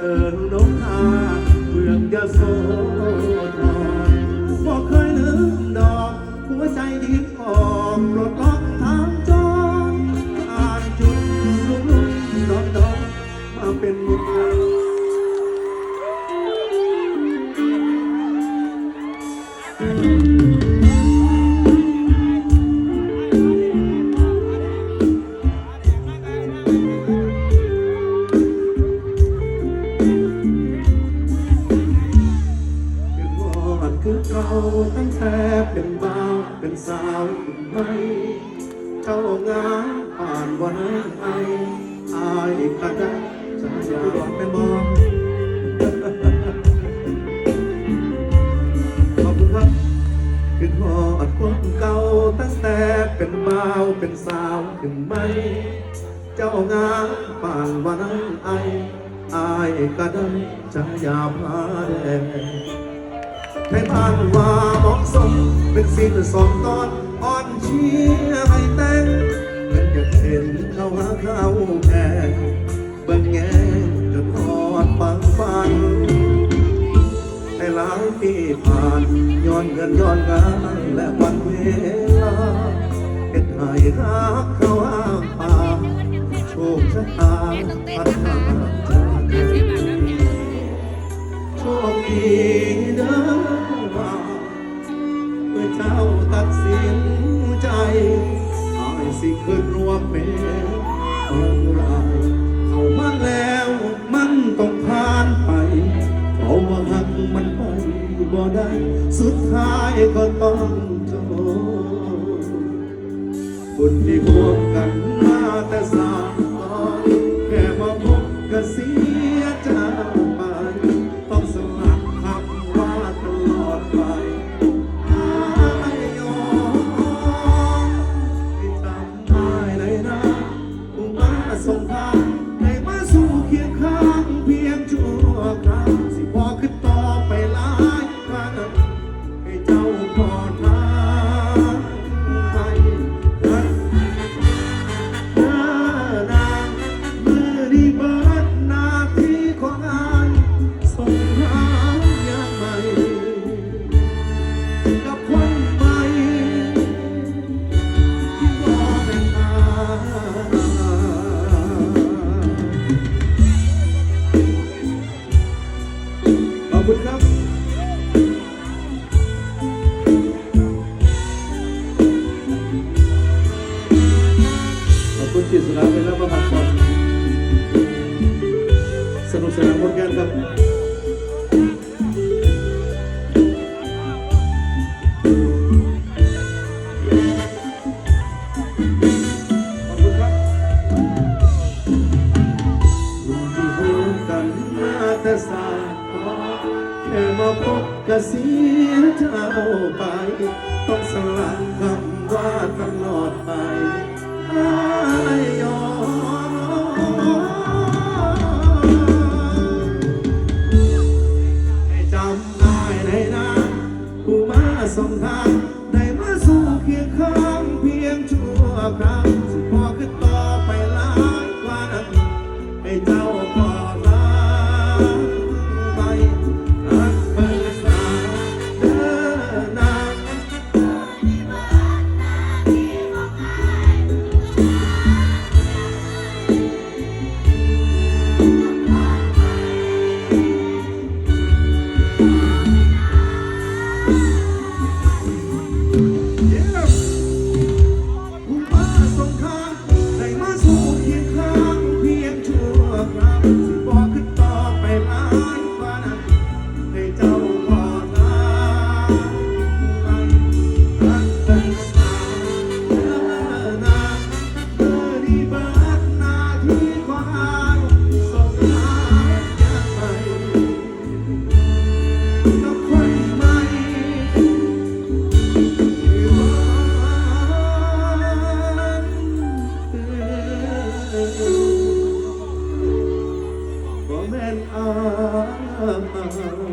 เอิญนกทาเมืองยะโสธรบอกเคยลืมดอก หัวใจดีออกปลดล็อกทางจรอ่านจุดลุ่มลุ่มดอกดอกมาเป็นมุก ตั้งแต่เป็นบ่าวเป็นสาวคุณไม่เจ้างานผ่านวันไออายกันได้จะอยากเป็นมองขอบคุณครับคือหอดคนเก่าตั้งแต่เป็นบ่าวเป็นสาวถึงไม่เจ้างานผ่านวันไออายก็ได้จะอยาพาแดง ให้ผ่านว่าเหมาะสม เป็นสิ่งสองตอนอ่อนเชียให้แต่งเป็นอยากเห็นเขาหาเขาแพ้เบิ่งแง่จนทอดปังฟันให้หลายปีผ่านย้อนเงินย้อนงานและวันเวลาเป็นให้รักเขาอ้างปากโชคชะตาพัฒ สินใจอายสิขึ้นรวมเป็น สนานหมดงานครับกันมาแต่สายแค่มาพบก็เสียเจ้าไป ต้องสลักคำว่าตลอดไป บ่แม่นอา